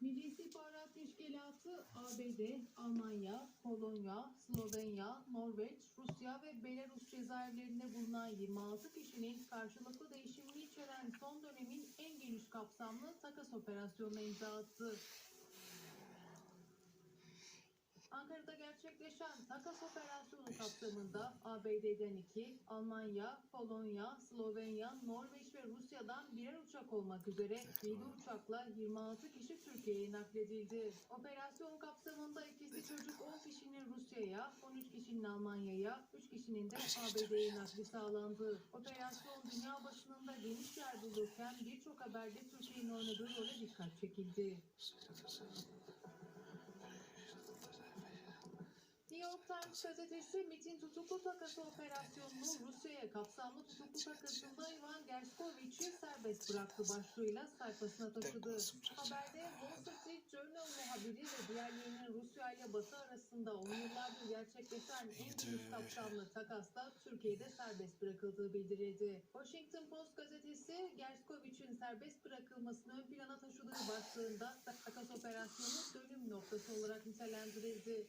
Milli İstihbarat Teşkilatı ABD, Almanya, Polonya, Slovenya, Norveç, Rusya ve Belarus cezaevlerinde bulunan 26 kişinin karşılıklı değişimini içeren son dönemin en geniş kapsamlı takas operasyonuna imza attı. Ankara'da gerçekleşen takas operasyonu kapsamında ABD'den 2, Almanya, Polonya, Slovenya, Norveç ve Rusya'dan birer uçak olmak üzere 7 uçakla 26 kişi Türkiye'ye nakledildi. Operasyon kapsamında ikisi çocuk 10 kişinin Rusya'ya, 13 kişinin Almanya'ya, 3 kişinin de ABD'ye nakli sağlandı. Operasyon dünya basınında geniş yer bulurken birçok haberde Türkiye'nin oynadığı role dikkat çekildi. Gazetesi MIT'in tutuklu takası operasyonunu Rusya'ya kapsamlı tutuklu takasında Ivan Gershkovic'i serbest bıraktı başlığıyla sayfasına taşıdı. Haberde Wall Street Journal muhabiri ve diğerlerinin Rusya ile Batı arasında on yıllardır gerçekleşen en büyük kapsamlı takasla Türkiye'de serbest bırakıldığı bildirildi. Washington Post gazetesi Gershkovic'in serbest bırakılmasını ön plana taşıdığı başlığında takas operasyonu dönüm noktası olarak nitelendirildi.